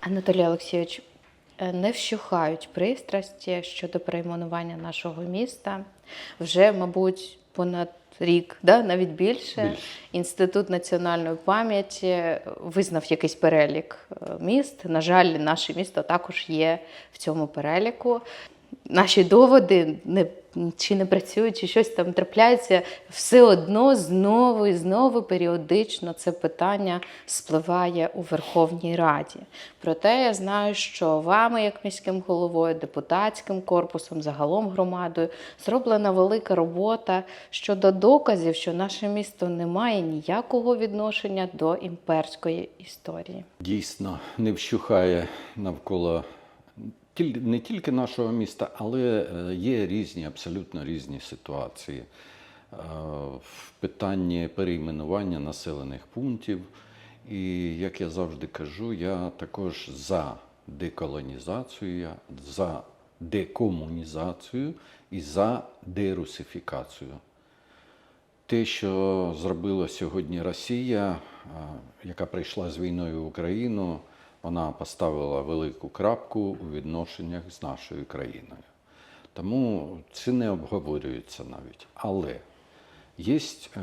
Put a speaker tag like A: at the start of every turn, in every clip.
A: Анатолій Олексійович, е, не вщухають пристрасті щодо перейменування нашого міста. Вже, мабуть, понад рік, да? навіть більше.
B: Більше.
A: Інститут національної пам'яті визнав якийсь перелік е, міст. На жаль, наше місто також є в цьому переліку. Наші доводи не, чи не працюють, чи щось там трапляється, все одно знову і знову періодично це питання спливає у Верховній Раді. Проте я знаю, що вами, як міським головою, депутатським корпусом, загалом громадою, зроблена велика робота щодо доказів, що наше місто не має ніякого відношення до імперської історії.
B: Дійсно, не вщухає навколо не тільки нашого міста, але е, є різні, абсолютно різні ситуації е, в питанні перейменування населених пунктів. І як я завжди кажу, я також за деколонізацію, за декомунізацію і за дерусифікацію. Те, що зробила сьогодні Росія, яка прийшла з війною в Україну, вона поставила велику крапку у відношеннях з нашою країною. Тому це не обговорюється навіть. Але є е,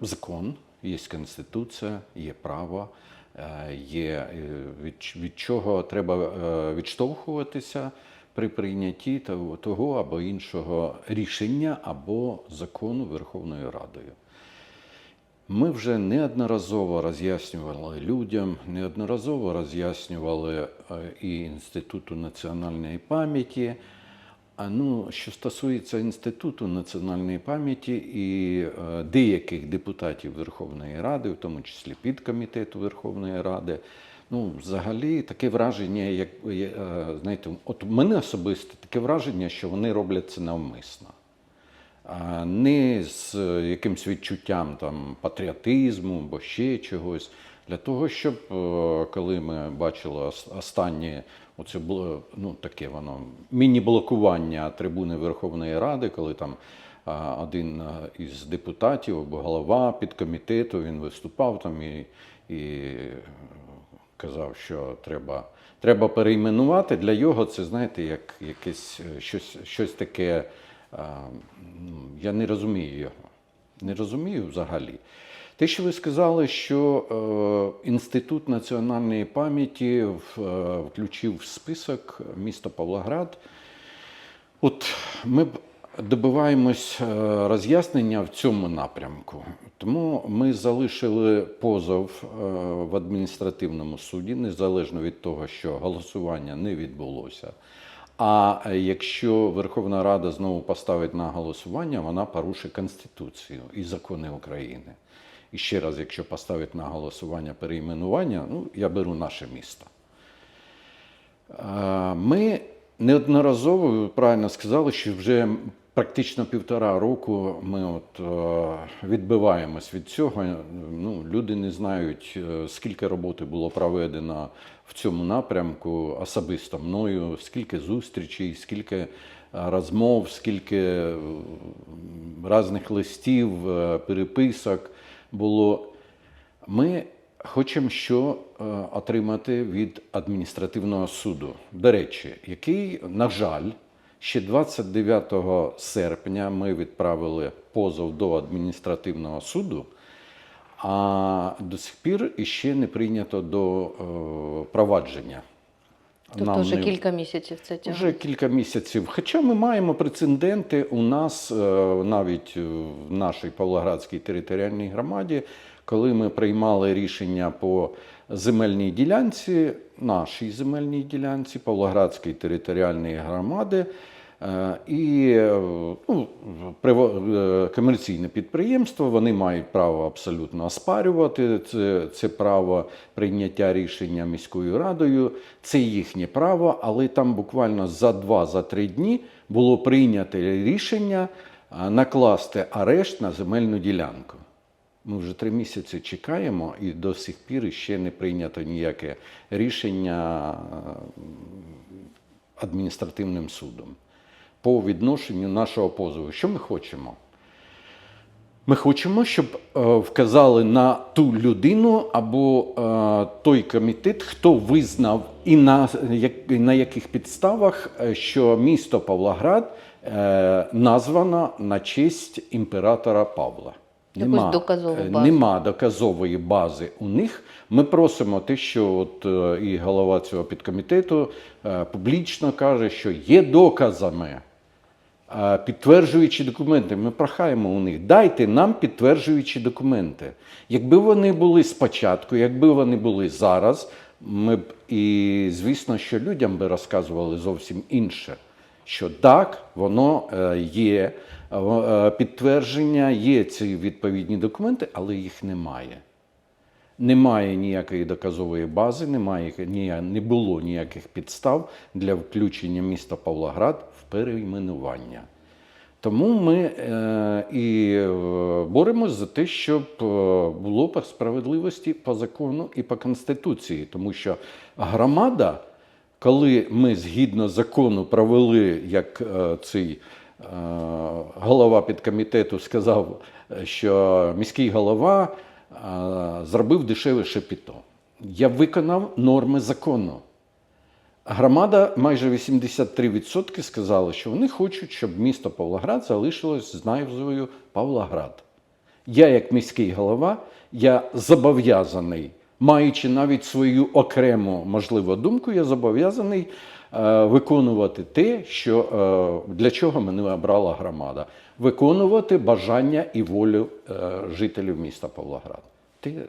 B: закон, є конституція, є право, е, є е, від, від чого треба відштовхуватися при прийнятті того або іншого рішення або закону Верховною Радою. Ми вже неодноразово роз'яснювали людям, неодноразово роз'яснювали е, і Інституту національної пам'яті. А ну, що стосується Інституту національної пам'яті і е, деяких депутатів Верховної Ради, в тому числі підкомітету Верховної Ради, ну, взагалі таке враження, як е, знаєте, от мене особисто таке враження, що вони роблять це навмисно не з якимсь відчуттям там, патріотизму або ще чогось. Для того, щоб е, коли ми бачили останнє, оце було ну, таке воно міні-блокування трибуни Верховної Ради, коли там один із депутатів або голова підкомітету він виступав там і, і казав, що треба, треба перейменувати. Для його це, знаєте, як якесь е, щось, щось таке. Ну, Я не розумію його. Не розумію взагалі. Те, що ви сказали, що е, Інститут національної пам'яті е, включив в список місто Павлоград. От ми б добиваємось е, роз'яснення в цьому напрямку. Тому ми залишили позов в адміністративному суді, незалежно від того, що голосування не відбулося. А якщо Верховна Рада знову поставить на голосування, вона порушить Конституцію і закони України. І ще раз, якщо поставить на голосування перейменування, ну я беру наше місто. Е, Ми неодноразово, ви правильно сказали, що вже практично півтора року ми от е, відбиваємось від цього. Ну, люди не знають, е, скільки роботи було проведено в цьому напрямку особисто мною, скільки зустрічей, скільки е, розмов, скільки різних листів, переписок було. Ми хочемо що отримати від адміністративного суду. До речі, який, на жаль, ще 29 серпня ми відправили позов до адміністративного суду, а до сих пір іще не прийнято до е, провадження.
A: Тобто
B: Нам
A: вже
B: не-
A: кілька місяців це тягне.
B: Вже кілька місяців. Хоча ми маємо прецеденти у нас е, навіть в нашій Павлоградській територіальній громаді, коли ми приймали рішення по земельній ділянці, нашій земельній ділянці Павлоградської територіальної громади. Е, І ну, е, комерційне підприємство, вони мають право абсолютно оспарювати це, це право прийняття рішення міською радою. Це їхнє право, але там буквально за два-за три дні було прийнято рішення е, накласти арешт на земельну ділянку. Ми вже три місяці чекаємо, і до сих пір ще не прийнято ніяке рішення е, адміністративним судом по відношенню нашого позову. Що ми хочемо? Ми хочемо, щоб е, вказали на ту людину або е, той комітет, хто визнав і на, яких підставах, що місто Павлоград названо на честь імператора Павла.
A: Якусь доказову
B: е,
A: базу.
B: Нема доказової бази у них. Ми просимо те, що от е, і голова цього підкомітету е, публічно каже, що є доказами. Підтверджуючі документи, ми прохаємо у них, дайте нам підтверджуючі документи. Якби вони були спочатку, якби вони були зараз, ми б і звісно, що людям би розказували зовсім інше. Що так, воно є підтвердження, є ці відповідні документи, але їх немає. Немає ніякої доказової бази, немає не було ніяких підстав для включення міста Павлоград в перейменування. Тому ми е, і е, боремось за те, щоб е, було по справедливості по закону і по конституції, тому що громада, коли ми згідно закону провели, як е, цей голова підкомітету сказав, е, що міський голова е, зробив дешеве шепіто. Я виконав норми закону. Громада майже 83% сказали, що вони хочуть, щоб місто Павлоград залишилось з назвою Павлоград. Я, як міський голова, я зобов'язаний, маючи навіть свою окрему можливу думку, я зобов'язаний е, виконувати те, що, е, для чого мене обрала громада. Виконувати бажання і волю е, жителів міста Павлоград.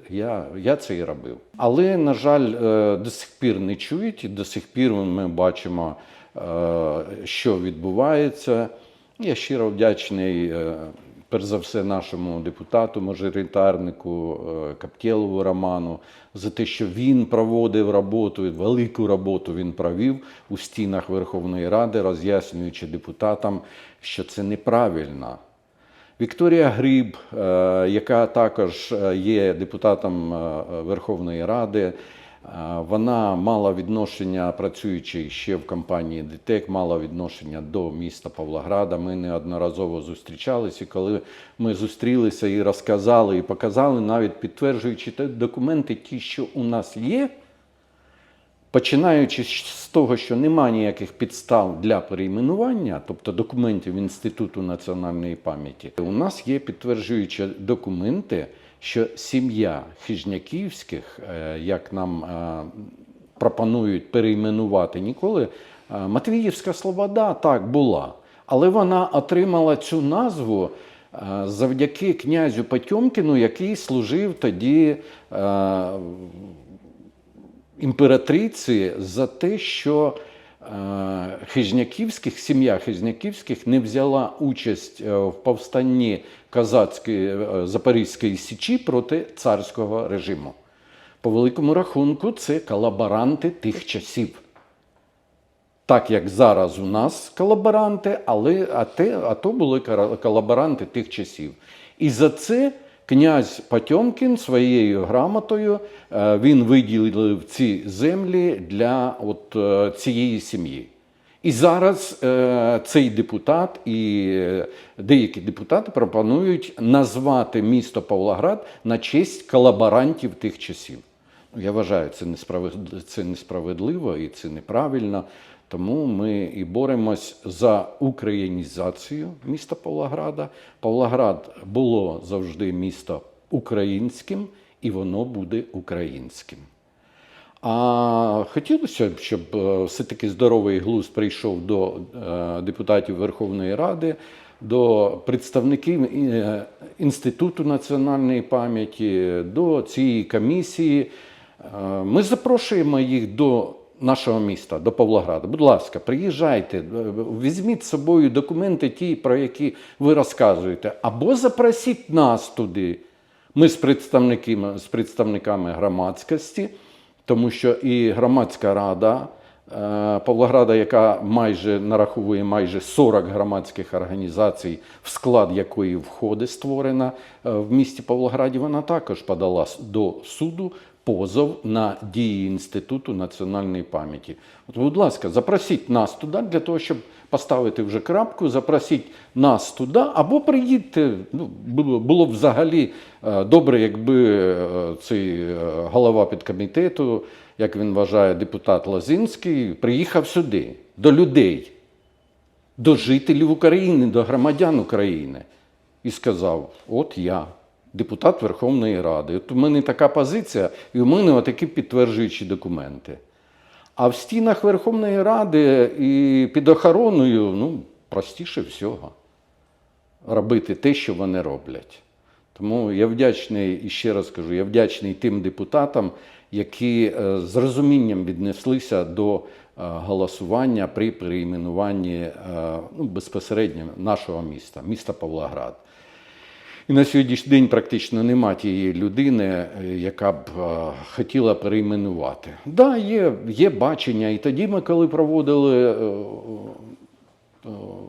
B: Я, я це і робив. Але, на жаль, е, до сих пір не чують, і до сих пір ми бачимо, е, що відбувається. Я щиро вдячний, е, перш за все, нашому депутату, мажоритарнику е, Каптєлову Роману за те, що він проводив роботу, велику роботу він провів у стінах Верховної Ради, роз'яснюючи депутатам, що це неправильно. Вікторія Гриб, е, яка також е, є депутатом Верховної Ради, вона мала відношення, працюючи ще в компанії ДТЕК, мала відношення до міста Павлограда. Ми неодноразово зустрічалися. Коли ми зустрілися і розказали, і показали, навіть підтверджуючи документи, ті, що у нас є, Починаючи з того, що немає ніяких підстав для перейменування, тобто документів Інституту національної пам'яті, у нас є підтверджуючі документи, що сім'я Хижняківських, е, як нам е, пропонують перейменувати ніколи, е, Матвіївська Слобода так була, але вона отримала цю назву. Завдяки князю Потьомкіну, який служив тоді імператриці за те, що Хижняківських, сім'я Хижняківських не взяла участь е, в повстанні козацької е, Запорізької січі проти царського режиму. По великому рахунку, це колаборанти тих часів. Так як зараз у нас колаборанти, але а, те, а то були колаборанти тих часів. І за це князь Потьомкін своєю грамотою е, він виділив ці землі для от, е, цієї сім'ї. І зараз е, цей депутат і деякі депутати пропонують назвати місто Павлоград на честь колаборантів тих часів. Ну, Я вважаю, це несправедливо, це несправедливо і це неправильно. Тому ми і боремось за українізацію міста Павлограда. Павлоград було завжди місто українським, і воно буде українським. А хотілося б, щоб е, все-таки здоровий глузд прийшов до е, депутатів Верховної Ради, до представників е, Інституту національної пам'яті, до цієї комісії. Ми запрошуємо їх до нашого міста, до Павлограда. Будь ласка, приїжджайте, е, візьміть з собою документи, ті, про які ви розказуєте, або запросіть нас туди. Ми з представниками, з представниками громадськості, тому що і громадська рада е, Павлограда, яка майже нараховує майже 40 громадських організацій, в склад якої входить створена е, в місті Павлограді, вона також подала до суду позов на дії Інституту національної пам'яті. От, будь ласка, запросіть нас туди для того, щоб поставити вже крапку, запросіть нас туди, або приїдьте. Ну, було, було б взагалі е, добре, якби е, цей е, голова підкомітету, як він вважає, депутат Лозинський, приїхав сюди, до людей до жителів України, до громадян України і сказав: От я, депутат Верховної Ради, от у мене така позиція, і у мене отакі підтверджуючі документи. А в стінах Верховної Ради і під охороною, ну, простіше всього робити те, що вони роблять. Тому я вдячний, і ще раз кажу, я вдячний тим депутатам, які е, з розумінням віднеслися до е, голосування при перейменуванні е, ну, безпосередньо нашого міста, міста Павлоград. І на сьогоднішній день практично нема тієї людини, е, яка б е, хотіла перейменувати. Так, да, є, є бачення. І тоді ми, коли проводили е,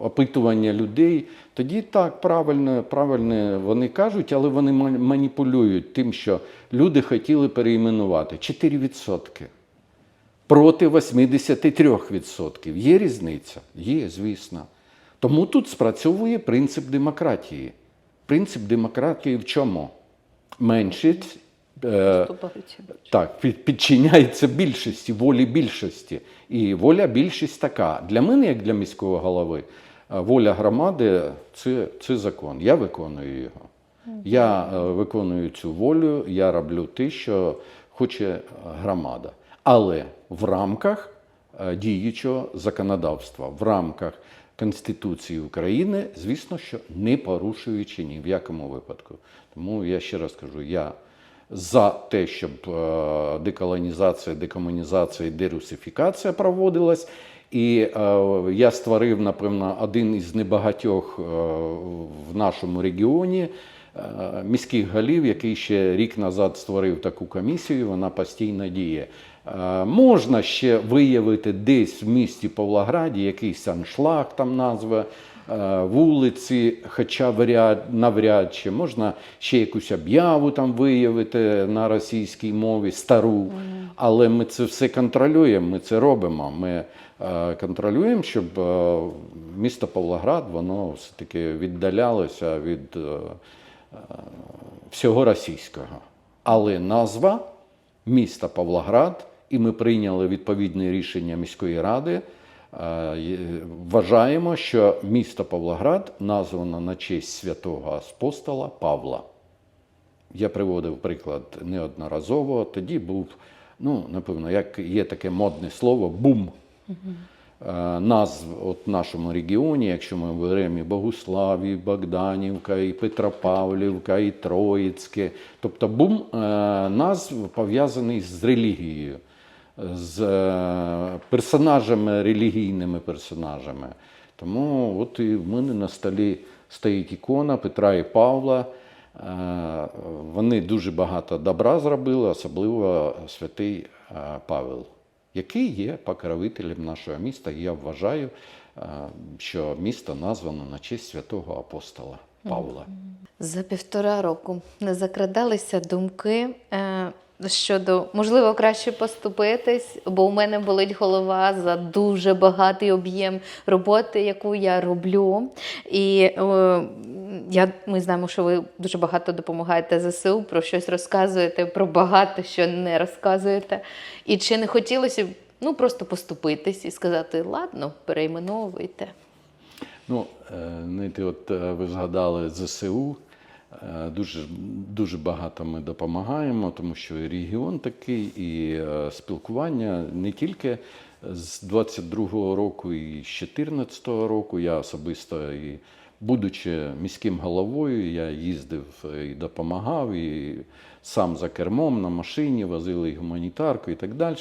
B: опитування людей, тоді так правильно, правильно вони кажуть, але вони маніпулюють тим, що люди хотіли перейменувати 4% проти 83%. Є різниця? Є, звісно. Тому тут спрацьовує принцип демократії. Принцип демократії в чому? Меншість е, так, під- підчиняється більшості, волі більшості. І воля більшість така. Для мене, як для міського голови, е, воля громади це, це закон. Я виконую його. Я е, виконую цю волю, я роблю те, що хоче громада. Але в рамках е, діючого законодавства, в рамках Конституції України, звісно, що не порушуючи ні в якому випадку. Тому я ще раз кажу, я за те, щоб е, деколонізація, декомунізація і дерусифікація проводилась. І е, я створив, напевно, один із небагатьох е, в нашому регіоні міських голів, який ще рік назад створив таку комісію, вона постійно діє. Е, можна ще виявити десь в місті Павлограді якийсь аншлаг, там назва е, вулиці, хоча вряд, навряд чи можна ще якусь об'яву там виявити на російській мові, стару. Але ми це все контролюємо, ми це робимо. Ми е, контролюємо, щоб місто Павлоград воно все-таки віддалялося від всього російського. Але назва міста Павлоград, і ми прийняли відповідне рішення міської ради. Е, Вважаємо, що місто Павлоград названо на честь святого апостола Павла. Я приводив приклад неодноразово. Тоді був, ну, напевно, як є таке модне слово бум. Е, Назв от в нашому регіоні, якщо ми беремо і Богуслав, і Богданівка, і Петропавлівка, і Троїцьке. Тобто бум е, назв пов'язаний з релігією, з е, персонажами, релігійними персонажами. Тому от і в мене на столі стоїть ікона Петра і Павла. Е, Вони дуже багато добра зробили, особливо святий е, Павел, який є покровителем нашого міста. Я вважаю, що місто названо на честь святого апостола Павла.
A: За півтора року не закрадалися думки щодо можливо краще поступитись, бо у мене болить голова за дуже багатий об'єм роботи, яку я роблю. І е, я, ми знаємо, що ви дуже багато допомагаєте ЗСУ, про щось розказуєте, про багато що не розказуєте. І чи не хотілося б ну, просто поступитись і сказати, ладно, перейменовуйте.
B: Ну, е, знаєте, от е, ви згадали ЗСУ. Е, Дуже, дуже багато ми допомагаємо, тому що і регіон такий, і е, спілкування не тільки з 22-го року, і з 14-го року. Я особисто, і будучи міським головою, я їздив і допомагав, і сам за кермом на машині возили і гуманітарку і так далі.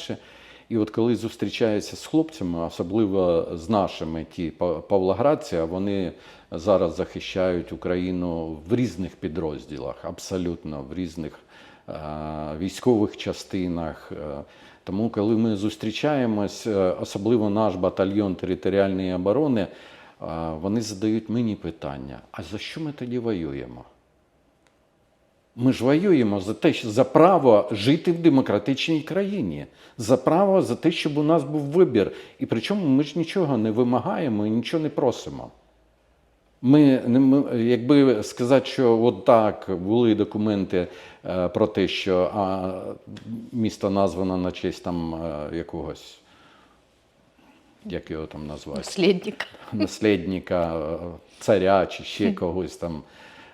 B: І от коли зустрічаюся з хлопцями, особливо з нашими ті па- павлоградці, вони зараз захищають Україну в різних підрозділах, абсолютно в різних е, військових частинах. Е, Тому, коли ми зустрічаємось, е, особливо наш батальйон територіальної оборони, вони задають мені питання: а за що ми тоді воюємо? Ми ж воюємо за те, за право жити в демократичній країні, за право за те, щоб у нас був вибір. І причому ми ж нічого не вимагаємо і нічого не просимо. Ми, ми якби сказати, що от так були документи е, про те, що а, місто названо на честь там е, якогось, як його там назвати?
A: Наслідник.
B: наслідника е, царя чи ще когось там.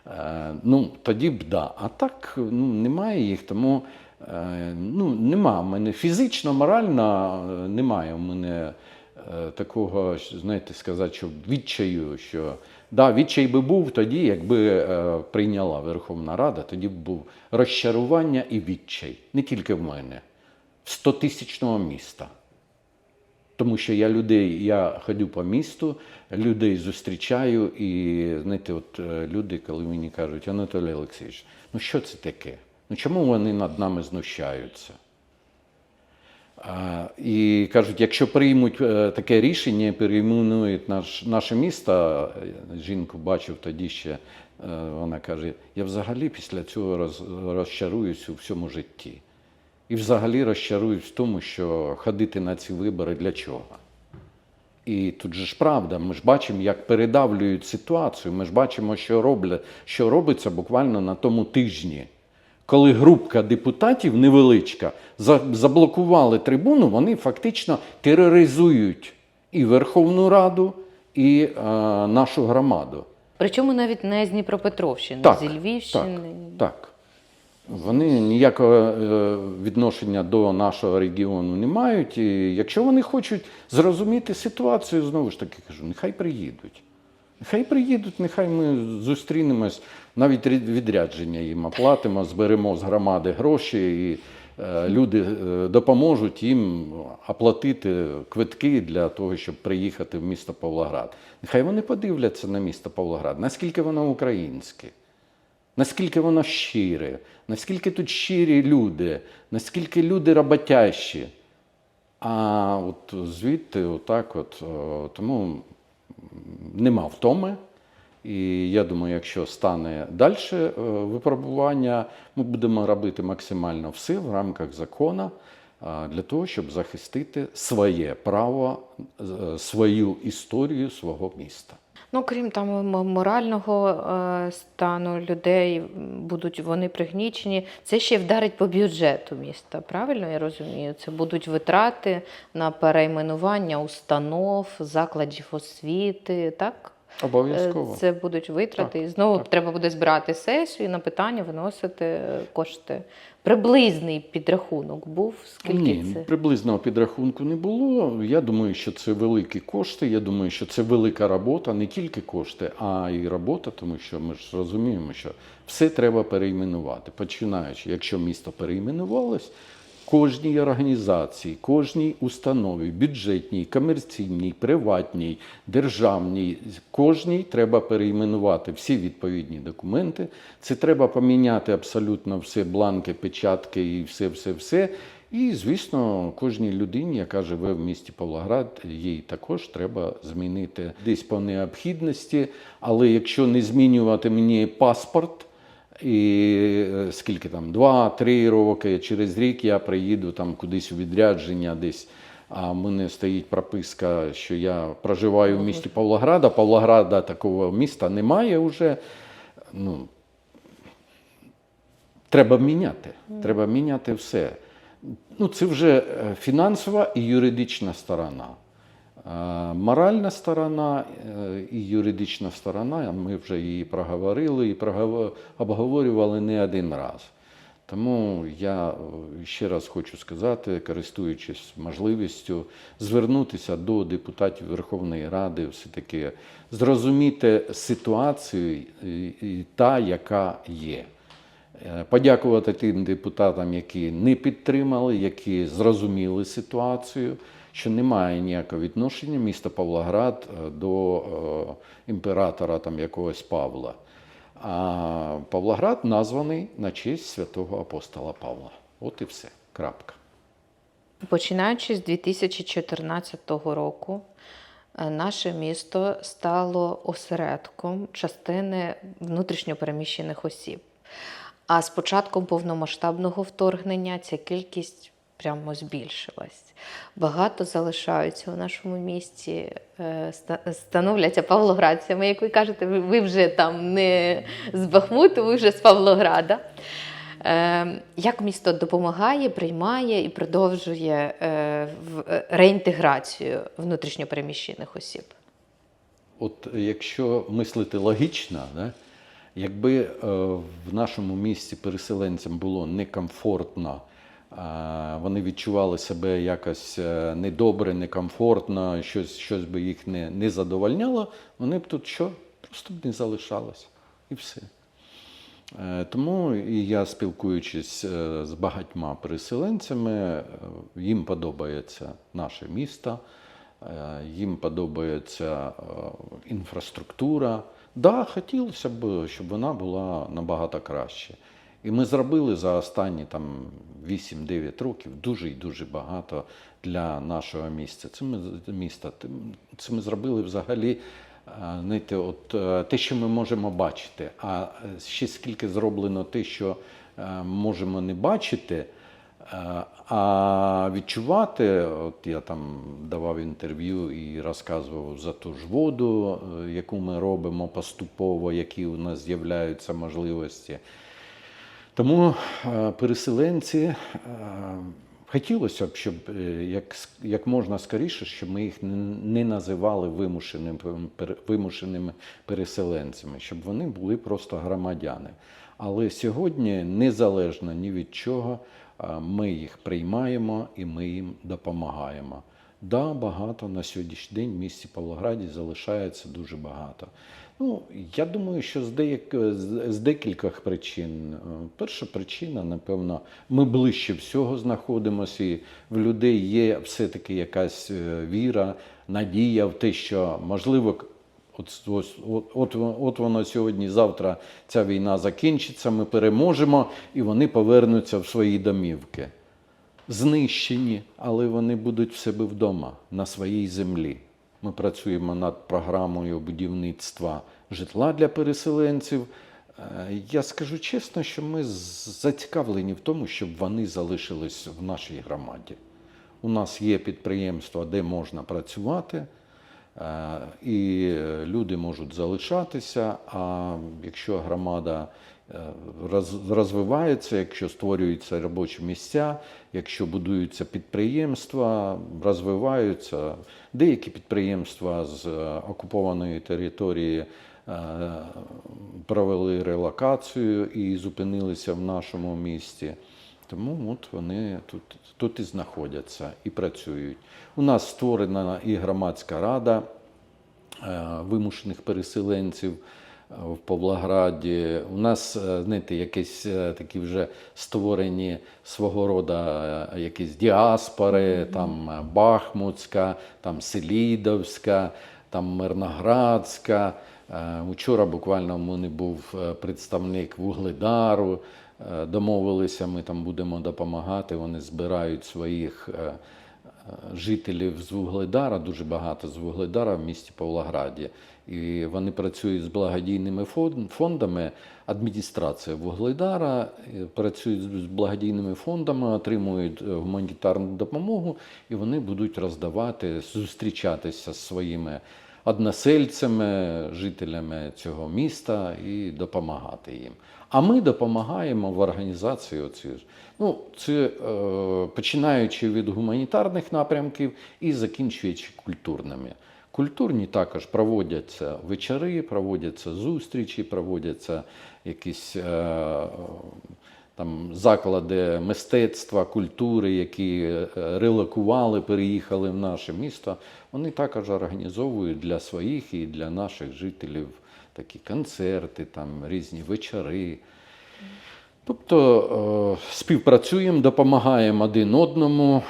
B: Е, Ну, тоді б да. А так ну, немає їх, тому е, ну, нема в мене фізично, морально е, немає в мене такого, знаєте, сказати, що відчаю, що да, відчай би був тоді, якби прийняла Верховна Рада, тоді б був розчарування і відчай. Не тільки в мене, в 100-тисячного міста. Тому що я людей, я ходю по місту, людей зустрічаю, і знаєте, от е, люди, коли мені кажуть, Анатолій Олексійович, ну що це таке? Ну чому вони над нами знущаються? А, і кажуть, якщо приймуть е, таке рішення, перейменують наш, наше місто, жінку бачив тоді ще, е, вона каже, я взагалі після цього роз, розчаруюсь у всьому житті. І взагалі розчаруюсь в тому, що ходити на ці вибори для чого. І тут же ж правда, ми ж бачимо, як передавлюють ситуацію. Ми ж бачимо, що роблять, що робиться буквально на тому тижні. Коли групка депутатів невеличка за- заблокували трибуну, вони фактично тероризують і Верховну Раду, і е, нашу громаду.
A: Причому навіть не з Дніпропетровщини,
B: Так,
A: зі Львівщини.
B: Так, так. Вони ніякого е, відношення до нашого регіону не мають. І якщо вони хочуть зрозуміти ситуацію, знову ж таки кажу, нехай приїдуть. Нехай приїдуть, нехай ми зустрінемось, навіть відрядження їм оплатимо, зберемо з громади гроші, і е, люди е, допоможуть їм оплатити квитки для того, щоб приїхати в місто Павлоград. Нехай вони подивляться на місто Павлоград, наскільки воно українське. Наскільки воно щире, наскільки тут щирі люди, наскільки люди роботящі. А от звідти, отак, от, тому нема втоми. І я думаю, якщо стане далі випробування, ми будемо робити максимально все в рамках закону для того, щоб захистити своє право, е, свою історію свого міста.
A: Ну, крім там морального е, стану людей, будуть вони пригнічені. Це ще вдарить по бюджету міста. Правильно я розумію? Це будуть витрати на перейменування установ, закладів освіти, так? Е,
B: Обов'язково.
A: Це будуть витрати.
B: Так,
A: і знову
B: так.
A: треба буде збирати сесію і на питання виносити е, кошти. Приблизний підрахунок був. Скільки
B: Ні,
A: це?
B: приблизного підрахунку не було. Я думаю, що це великі кошти. Я думаю, що це велика робота, не тільки кошти, а й робота, тому що ми ж розуміємо, що все треба перейменувати. Починаючи, якщо місто перейменувалось, кожній організації, кожній установі, бюджетній, комерційній, приватній, державній, кожній треба перейменувати всі відповідні документи. Це треба поміняти абсолютно все, бланки, печатки і все, все, все. І, звісно, кожній людині, яка живе в місті Павлоград, їй також треба змінити десь по необхідності. Але якщо не змінювати мені паспорт, і е, скільки там, два-три роки, через рік я приїду там кудись у відрядження десь. А в мене стоїть прописка, що я проживаю в місті Павлограда. Павлограда такого міста немає вже. Ну, треба міняти. Треба міняти все. Ну, це вже е, фінансова і юридична сторона. Е, Моральна сторона е, і юридична сторона, ми вже її проговорили і обговорювали не один раз. Тому я е, ще раз хочу сказати, користуючись можливістю, звернутися до депутатів Верховної Ради, все-таки зрозуміти ситуацію та, яка є. Подякувати тим депутатам, які не підтримали, які зрозуміли ситуацію, що немає ніякого відношення міста Павлоград е, до е, імператора там якогось Павла. А Павлоград названий на честь святого апостола Павла. От і все. Крапка.
A: Починаючи з 2014 року, е, наше місто стало осередком частини внутрішньопереміщених осіб. А з початком повномасштабного вторгнення ця кількість прямо збільшилась. Багато залишаються у нашому місті, е, становляться павлоградцями. Як ви кажете, ви- вже там не з Бахмуту, ви вже з Павлограда. Е, Як місто допомагає, приймає і продовжує е, реінтеграцію внутрішньопереміщених осіб?
B: От якщо мислити логічно, да, якби в нашому місті переселенцям було некомфортно, вони відчували себе якось е, недобре, некомфортно, щось, щось би їх не, не задовольняло, вони б тут що? Просто б не залишалось. І все. Е, Тому і я, спілкуючись е, з багатьма переселенцями, їм подобається наше місто, їм подобається інфраструктура. Да, хотілося б, щоб вона була набагато краще. І ми зробили за останні там 8-9 років дуже і дуже багато для нашого міста. Це ми міста. Це ми зробили взагалі. е, Знаєте, от е, те, що ми можемо бачити, а е, ще скільки зроблено те, що можемо не бачити, а відчувати, от я там давав інтерв'ю і розказував за ту ж воду, яку ми робимо поступово, які у нас з'являються можливості. Тому е, переселенці е, хотілося б, щоб е, як, як можна скоріше, щоб ми їх не, називали вимушеними, вимушеними переселенцями, щоб вони були просто громадяни. Але сьогодні, незалежно ні від чого, ми їх приймаємо і ми їм допомагаємо. Да, багато на сьогоднішній день в місті Павлограді залишається дуже багато. Ну, я думаю, що з, деяк... з декількох причин. Е, Перша причина, напевно, ми ближче всього знаходимося, і в людей є все-таки якась е, віра, надія в те, що можливо. От, от, от, от воно сьогодні, завтра ця війна закінчиться, ми переможемо і вони повернуться в свої домівки знищені, але вони будуть в себе вдома, на своїй землі. Ми працюємо над програмою будівництва житла для переселенців. Е, Я скажу чесно, що ми зацікавлені в тому, щоб вони залишились в нашій громаді. У нас є підприємства, де можна працювати, е, і люди можуть залишатися. А якщо громада е, роз- розвивається, якщо створюються робочі місця, якщо будуються підприємства, розвиваються деякі підприємства з е, окупованої території. е, Провели релокацію і зупинилися в нашому місті. Тому от вони тут, тут і знаходяться і працюють. У нас створена і громадська рада вимушених переселенців в Павлограді. У нас, е, знаєте, якісь е, такі вже створені свого роду е, якісь діаспори, там е, Бахмутська, там Селідовська, там Мирноградська. Учора буквально в мене був представник Вугледару. Домовилися, ми там будемо допомагати. Вони збирають своїх жителів з Вугледара, дуже багато з Вугледара в місті Павлограді. І вони працюють з благодійними фондами. Адміністрація Вугледара е, працюють з благодійними фондами, отримують е, гуманітарну допомогу, і вони будуть роздавати, зустрічатися з своїми односельцями, жителями цього міста і допомагати їм. А ми допомагаємо в організації оці. Ну, це е, починаючи від гуманітарних напрямків і закінчуючи культурними. Культурні також проводяться вечори, проводяться зустрічі, проводяться якісь е, там заклади мистецтва, культури, які е, релокували, переїхали в наше місто. Вони також організовують для своїх і для наших жителів такі концерти, там різні вечори. Тобто е, співпрацюємо, допомагаємо один одному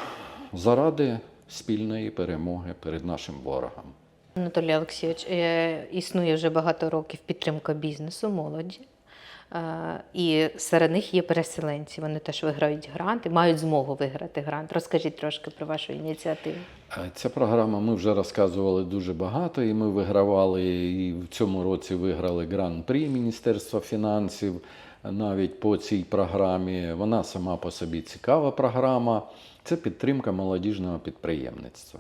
B: заради спільної перемоги перед нашим ворогом.
A: Анатолій Олексійович, е, існує вже багато років підтримка бізнесу, молоді. Е, І серед них є переселенці. Вони теж виграють гранти, мають змогу виграти грант. Розкажіть трошки про вашу ініціативу.
B: Е, Ця програма ми вже розказували дуже багато, і ми вигравали і в цьому році виграли гран-прі Міністерства фінансів. навіть по цій програмі. Вона сама по собі цікава програма. Це підтримка молодіжного підприємництва.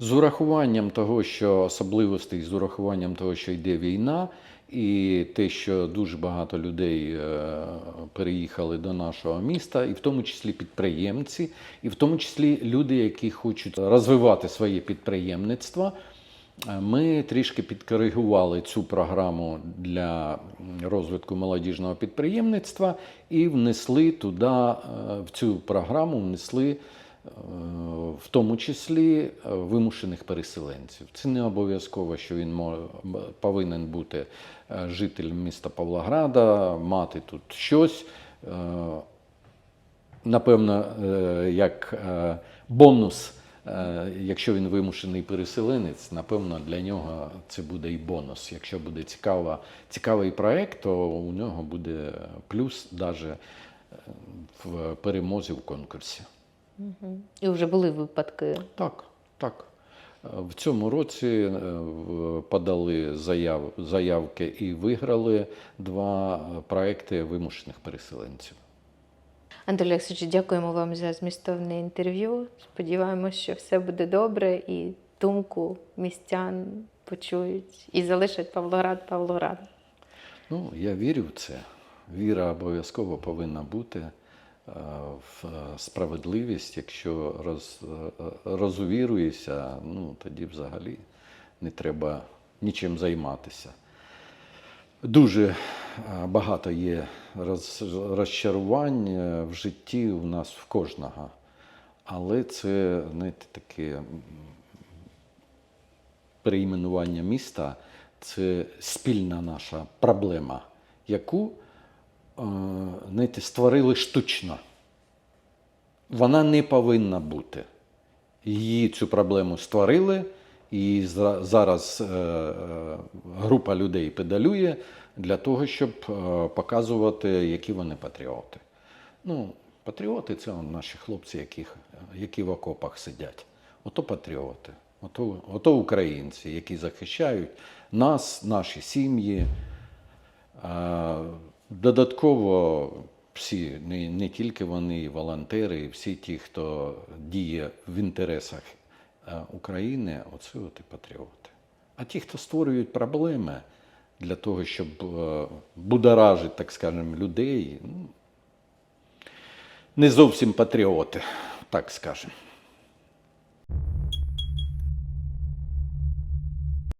B: З урахуванням того, що особливостей, з урахуванням того, що йде війна, і те, що дуже багато людей е, переїхали до нашого міста, і в тому числі підприємці, і в тому числі люди, які хочуть розвивати своє підприємництво. Е, Ми трішки підкоригували цю програму для розвитку молодіжного підприємництва і внесли туди, е, в цю програму внесли в тому числі е, вимушених переселенців. Це не обов'язково, що він повинен бути е, жителем міста Павлограда, мати тут щось. Е, Напевно, як бонус, якщо він вимушений переселенець, напевно, для нього це буде і бонус. Якщо буде цікава, цікавий проект, то у нього буде плюс навіть в перемозі в конкурсі.
A: І вже були випадки.
B: Так, так. В цьому році е, подали заяв, заявки і виграли два проекти вимушених переселенців.
A: Анатолій Олексійович, дякуємо вам за змістовне інтерв'ю. Сподіваємось, що все буде добре і думку містян почують і залишать Павлоград Павлоград.
B: Ну, я вірю в це. Віра обов'язково повинна бути в справедливість. Якщо роз, е, розувіруєшся, ну тоді взагалі не треба нічим займатися. Дуже е, багато є роз, розчарувань е, в житті у нас в кожного. Але це знаєте, таке м, перейменування міста це спільна наша проблема, яку е, знаєте, створили штучно. Вона не повинна бути. Її цю проблему створили, і зараз е, е, група людей педалює для того, щоб е, показувати, які вони патріоти. Ну, патріоти це наші хлопці, яких, які в окопах сидять. Ото патріоти, ото, ото українці, які захищають нас, наші сім'ї. Додатково всі, не, не тільки вони, волонтери, всі ті, хто діє в інтересах е, України, оце от і патріоти. А ті, хто створюють проблеми для того, щоб е, будоражити, так скажемо, людей, ну, не зовсім патріоти, так скажемо.